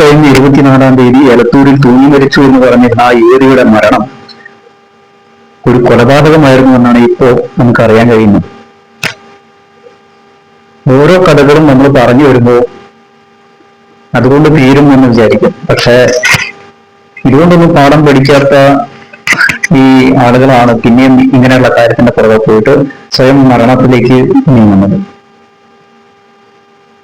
കഴിഞ്ഞ ഇരുപത്തിനാലാം തീയതി എലത്തൂരിൽ തൂങ്ങി മരിച്ചു എന്ന് പറഞ്ഞിരുന്ന ആ യുവതിയുടെ മരണം ഒരു കൊലപാതകമായിരുന്നു എന്നാണ് ഇപ്പോ നമുക്ക് അറിയാൻ കഴിയുന്നത്. ഓരോ കഥകളും നമ്മൾ പറഞ്ഞു വരുമ്പോൾ അതുകൊണ്ട് തീരും എന്ന് വിചാരിക്കും. പക്ഷേ ഇതുകൊണ്ടൊന്നും പാഠം പഠിക്കാത്ത ഈ ആളുകളാണ് പിന്നെയും ഇങ്ങനെയുള്ള കാര്യത്തിന്റെ പുറകെ പോയിട്ട് സ്വയം മരണത്തിലേക്ക് നീങ്ങുന്നത്.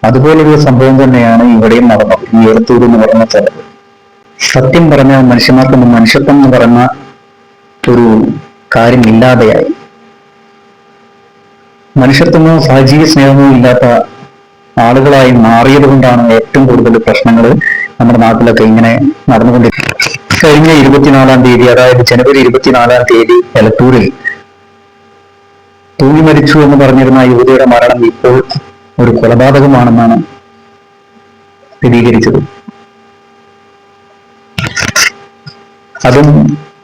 അതുപോലൊരു സംഭവം തന്നെയാണ് ഇവിടെയും നടന്നത്. ഈ എഴുത്തൂർ എന്ന് പറയുന്ന സ്ഥലത്ത് സത്യം പറഞ്ഞ മനുഷ്യന്മാർക്ക് മനുഷ്യത്വം എന്ന് പറയുന്ന ഒരു കാര്യം ഇല്ലാതെയായി. മനുഷ്യത്വമോ സഹജീവ സ്നേഹമോ ഇല്ലാത്ത ആളുകളായി മാറിയത് കൊണ്ടാണ് ഏറ്റവും കൂടുതൽ പ്രശ്നങ്ങൾ നമ്മുടെ നാട്ടിലൊക്കെ ഇങ്ങനെ നടന്നുകൊണ്ടിരിക്കുന്നത്. കഴിഞ്ഞ ഇരുപത്തിനാലാം തീയതി അതായത് ജനുവരി ഇരുപത്തിനാലാം തീയതി എലത്തൂരിൽ തൂങ്ങി മരിച്ചു എന്ന് പറഞ്ഞിരുന്ന യുവതിയുടെ മരണം ഇപ്പോൾ ഒരു കൊലപാതകമാണെന്നാണ് സ്ഥിരീകരിച്ചത്. അതും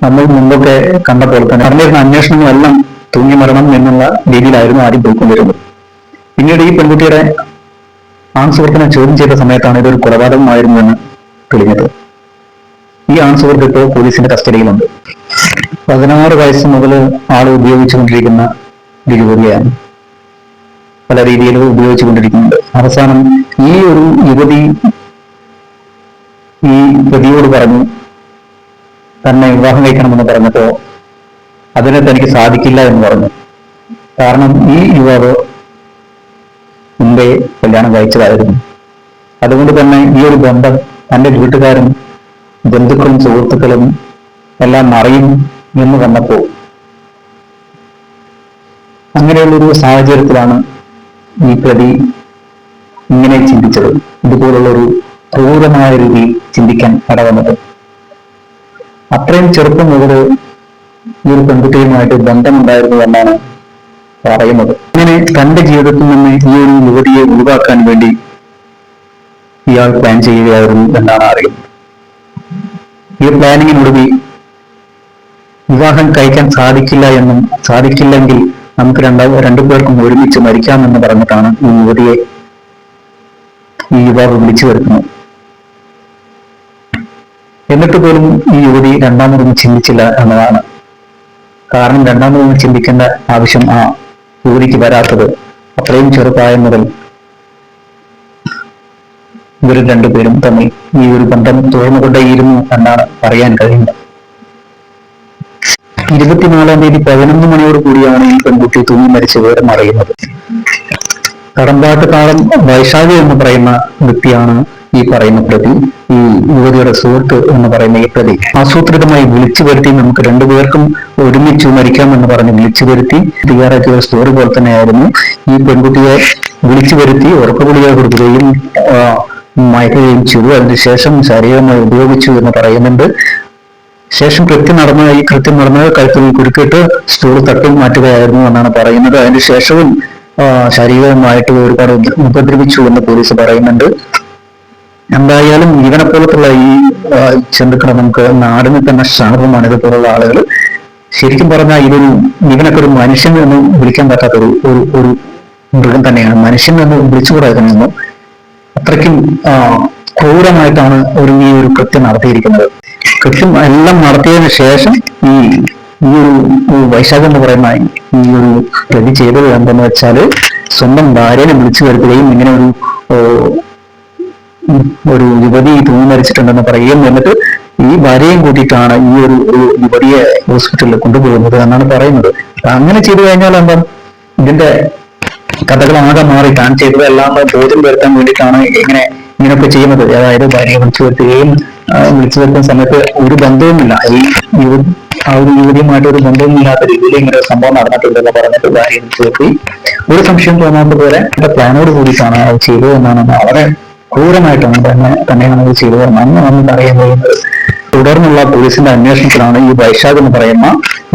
നമ്മൾ മുമ്പൊക്കെ കണ്ട പോലെ തന്നെ നടന്നിരുന്ന അന്വേഷണങ്ങളെല്ലാം തൂങ്ങി മരണം എന്നുള്ള രീതിയിലായിരുന്നു ആദ്യം പോയിക്കൊണ്ടിരുന്നത്. പിന്നീട് ഈ പെൺകുട്ടിയുടെ ആൺസുഹൃത്തിനെ ചോദ്യം ചെയ്ത സമയത്താണ് ഇതൊരു കൊലപാതകമായിരുന്നു എന്ന് തെളിഞ്ഞത്. ഈ ആൺസുഹൃത്ത് ഇപ്പോൾ പോലീസിന്റെ കസ്റ്റഡിയിലുണ്ട്. പതിനാറ് വയസ്സ് മുതൽ ആൾ ഉപയോഗിച്ചുകൊണ്ടിരിക്കുന്ന ഒരു പല രീതിയിലും ഉപയോഗിച്ചുകൊണ്ടിരിക്കുന്നുണ്ട്. അവസാനം ഈ ഒരു യുവതി ഈ പ്രതിയോട് പറഞ്ഞു തന്നെ വിവാഹം കഴിക്കണമെന്ന് പറഞ്ഞപ്പോ അതിന് തനിക്ക് സാധിക്കില്ല എന്ന് പറഞ്ഞു. കാരണം ഈ യുവാവ് മുമ്പേ കല്യാണം കഴിച്ചതായിരുന്നു. അതുകൊണ്ട് തന്നെ ഈ ഒരു ബന്ധം തന്റെ വീട്ടുകാരും ബന്ധുക്കളും സുഹൃത്തുക്കളും എല്ലാം അറിയും എന്ന് വന്നപ്പോ അങ്ങനെയുള്ളൊരു സാഹചര്യത്തിലാണ് ഈ പ്രതി ഇങ്ങനെ ചിന്തിച്ചത്. ഇതുപോലുള്ള ഒരു ക്രൂരമായ രീതിയിൽ ചിന്തിക്കാൻ ഇടവന്നത്. അത്രയും ചെറുപ്പം മുതൽ ഈ ഒരു പെൺകുട്ടിയുമായിട്ട് ബന്ധമുണ്ടായിരുന്നു എന്നാണ് പറയുന്നത്. ഇങ്ങനെ തന്റെ ജീവിതത്തിൽ നിന്ന് ഈ ഒരു യുവതിയെ ഒഴിവാക്കാൻ വേണ്ടി ഇയാൾ പ്ലാൻ ചെയ്യുകയായിരുന്നു എന്നാണ് അറിയുന്നത്. ഈ പ്ലാനിങ്ങിനൊടുവിൽ വിവാഹം കഴിക്കാൻ സാധിക്കില്ല എന്നും സാധിക്കില്ലെങ്കിൽ നമുക്ക് രണ്ടാ രണ്ടു പേർക്കും ഒരുമിച്ച് മരിക്കാമെന്ന് പറഞ്ഞിട്ടാണ് ഈ യുവതിയെ ഈ യുവാവ് വിളിച്ചു വരുത്തുന്നത് എന്നിട്ട് പോലും ഈ യുവതി രണ്ടാമതൊന്നും ചിന്തിച്ചില്ല എന്നതാണ്. കാരണം രണ്ടാമതൊന്നും ചിന്തിക്കേണ്ട ആവശ്യം ആ യുവതിക്ക് വരാത്തത് അത്രയും ചെറുപ്രായം മുതൽ ഇവർ രണ്ടുപേരും തമ്മിൽ ഈ ഒരു ബന്ധം തുറന്നുകൊണ്ടേയിരുന്നു എന്നാണ് പറയാൻ കഴിയുന്നത്. ഇരുപത്തിനാലാം തീയതി പതിനൊന്ന് മണിയോട് കൂടിയാണ് ഈ പെൺകുട്ടി തൂങ്ങി മരിച്ച വിവരം അറിയുന്നത്. കടമ്പാട്ട് കാലം വൈശാഖി എന്ന് പറയുന്ന വ്യക്തിയാണ് ഈ പറയുന്ന പ്രതി. ഈ യുവതിയുടെ സുഹൃത്ത് എന്ന് പറയുന്ന ഈ പ്രതി. ആസൂത്രിതമായി വിളിച്ചു വരുത്തി നമുക്ക് രണ്ടുപേർക്കും ഒരുമിച്ച് മരിക്കാമെന്ന് പറഞ്ഞ് വിളിച്ചു വരുത്തി. തയ്യാറാക്കിയ സ്റ്റോറി പോലെ തന്നെയായിരുന്നു. ഈ പെൺകുട്ടിയെ വിളിച്ചു വരുത്തി ഉറപ്പുകുളിയെ കൊടുക്കുകയും മയക്കുകയും ചെയ്തു. അതിനുശേഷം ശാരീരികമായി ഉപയോഗിച്ചു എന്ന് പറയുന്നുണ്ട്. ശേഷം കൃത്യം നടന്ന ഈ കൃത്യം നടന്നത് കഴുത്തിൽ കുരുക്കിട്ട് സ്റ്റൂൾ തട്ടി മാറ്റുകയായിരുന്നു എന്നാണ് പറയുന്നത്. അതിന് ശേഷവും ശാരീരികമായിട്ട് ഒരുപാട് ഉപ- ഉപദ്രവിച്ചു എന്ന് പോലീസ് പറയുന്നുണ്ട്. എന്തായാലും ഇവനെ പോലത്തുള്ള ഈ ചെന്തുക്കളെ നമുക്ക് നാടിന് തന്നെ ശാപമാണ് ഇതുപോലുള്ള ആളുകൾ. ശരിക്കും പറഞ്ഞാൽ ഇതൊരു ഇവനൊക്കെ ഒരു മനുഷ്യൻ എന്ന് വിളിക്കാൻ പറ്റാത്ത ഒരു ഒരു മൃഗം തന്നെയാണ്. മനുഷ്യൻ എന്ന് വിളിച്ചുകൂടായിരുന്നു അത്രയ്ക്കും ക്രൂരമായിട്ടാണ് ഒരു ഈ ഒരു കൃത്യം നടത്തിയിരിക്കുന്നത്. കൃത്യം എല്ലാം നടത്തിയതിനു ശേഷം ഈ ഈ ഒരു വൈശാഖം എന്ന് പറയുന്ന ഈ ഒരു പ്രതി ചെയ്തത് എന്തെന്ന് വെച്ചാൽ സ്വന്തം ഭാര്യനെ വിളിച്ചു വരുത്തുകയും ഇങ്ങനെ ഒരു ഒരു യുവതി തൂങ്ങി മരിച്ചിട്ടുണ്ടെന്ന് പറയുകയും എന്നിട്ട് ഈ ഭാര്യയും കൂട്ടിയിട്ടാണ് ഈ ഒരു യുവതിയെ ഹോസ്പിറ്റലിൽ കൊണ്ടുപോകുന്നത് എന്നാണ് പറയുന്നത്. അങ്ങനെ ചെയ്തു കഴിഞ്ഞാൽ എന്താ? ഇതിന്റെ കഥകൾ ആകെ മാറി. താൻ ചെയ്തതെല്ലാം ബോധ്യം വരുത്താൻ വേണ്ടിയിട്ടാണ് ഇങ്ങനെ ഇങ്ങനെയൊക്കെ ചെയ്യുന്നത്. അതായത് ഭാര്യയെ വിളിച്ചു വരുത്തുകയും വിളിച്ചു വരുത്തുന്ന സമയത്ത് ഒരു ബന്ധവുമില്ല. ഈ ആ ഒരു യുവതിയുമായിട്ട് ഒരു ബന്ധവുമില്ലാത്ത രീതിയിൽ ഇങ്ങനെ ഒരു സംഭവം നടന്നിട്ടുണ്ടെന്ന് പറഞ്ഞിട്ട് ചേർത്തി ഒരു സംശയം തോന്നാത്ത പോലെ പ്ലാനോട് കൂടിയിട്ടാണ് അത് ചെയ്തത് എന്നാണ് വളരെ ക്രൂരമായിട്ടാണ് തന്നെ തന്നെയാണ് അത് ചെയ്തത്. എന്നാണ് നമുക്ക് അറിയാൻ കഴിയുന്നത് തുടർന്നുള്ള പോലീസിന്റെ അന്വേഷണത്തിലാണ് ഈ വൈശാഖ് എന്ന് പറയുന്ന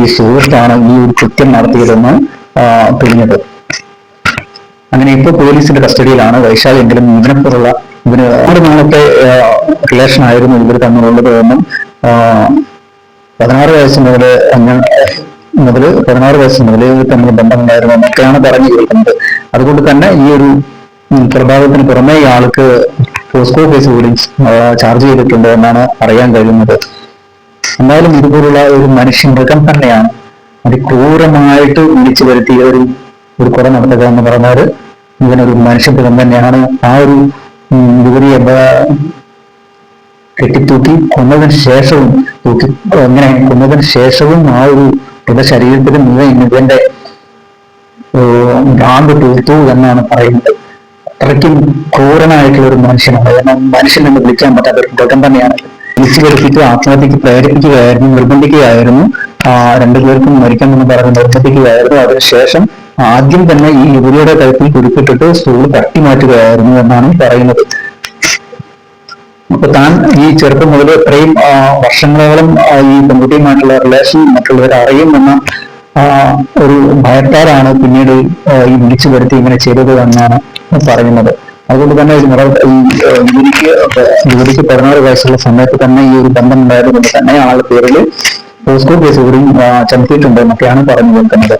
ഈ സുഹൃത്താണ് ഈ ഒരു കൃത്യം നടത്തിയതെന്ന് തെളിഞ്ഞത്. അങ്ങനെ ഇപ്പോൾ പോലീസിന്റെ കസ്റ്റഡിയിലാണ് വൈശാഖ് എങ്കിലും ഇവനെപ്പോലുള്ള ഇവന് ആറ് നാളത്തെ റിലേഷൻ ആയിരുന്നു ഇവർ തമ്മിലുള്ളത് എന്നും പതിനാറ് വയസ്സ് മുതൽ മുതൽ പതിനാറ് വയസ്സ് മുതൽ തമ്മിൽ ബന്ധമുണ്ടായിരുന്നു എന്നൊക്കെയാണ് പറഞ്ഞു കേൾക്കുന്നത് അതുകൊണ്ട് തന്നെ ഈ ഒരു കൊലപാതകത്തിന് പുറമെ ഇയാൾക്ക് പോസ്കോ കേസ് കൂടി ചാർജ് ചെയ്തിട്ടുണ്ട് എന്നാണ് അറിയാൻ കഴിയുന്നത്. എന്തായാലും ഇതുപോലുള്ള ഒരു മനുഷ്യ മൃഗം തന്നെയാണ് അതിക്രൂരമായിട്ട് വിളിച്ചു വരുത്തിയ ഒരു ഒരു കുറ നടത്തുക എന്ന് പറഞ്ഞാൽ ഇവനൊരു മനുഷ്യ മൃഗം തന്നെയാണ്. ആ ഒരു ബ- കെട്ടിത്തൂക്കി കൊന്നതിന് ശേഷവും തൂക്കി അങ്ങനെ കൊന്നതിന് ശേഷവും ആ ഒരു മൃതശരീരത്തിന് മുഴുവൻ ഇവന്റെ ഭ്രാന്ത് തീർത്തു എന്നാണ് പറയുന്നത്. അത്രയ്ക്കും ക്രൂരനായിട്ടുള്ള ഒരു മനുഷ്യനാണ്. കാരണം മനുഷ്യൻ എന്ന് വിളിക്കാൻ പറ്റാത്ത ഒരു മൃഗം തന്നെയാണ്. വിളിച്ചു വരുത്തിയിട്ട് ആത്മഹത്യക്ക് പ്രേരിപ്പിക്കുകയായിരുന്നു നിർബന്ധിക്കുകയായിരുന്നു. രണ്ടുപേർക്കും മരിക്കണമെന്ന് പറഞ്ഞ് നിർബന്ധിക്കുകയായിരുന്നു. അതിനുശേഷം ആദ്യം തന്നെ ഈ യുവതിയുടെ കഴുത്തിൽ കുരുക്കിട്ടിട്ട് സ്കൂൾ തട്ടി മാറ്റുകയായിരുന്നു എന്നാണ് പറയുന്നത്. അപ്പൊ താൻ ഈ ചെറുപ്പം മുതൽ ഇത്രയും വർഷങ്ങളോളം ഈ പെൺകുട്ടിയുമായിട്ടുള്ള റിലേഷൻ മറ്റുള്ളവർ അറിയുമെന്ന ഒരു ഭയത്താലാണ് പിന്നീട് ഈ വിളിച്ചു വരുത്തി ഇങ്ങനെ ചെയ്തത് എന്നാണ് പറയുന്നത്. അതുകൊണ്ട് തന്നെ ഈ യുവതിക്ക് യുവതിക്ക് പതിനാറ് വയസ്സുള്ള സമയത്ത് തന്നെ ഈ ഒരു ബന്ധം ഉണ്ടായതുകൊണ്ട് തന്നെ ആളുടെ പേരിൽ പോസ്കോ കേസ് കൂടി എന്നൊക്കെയാണ് പറഞ്ഞു കേൾക്കുന്നത്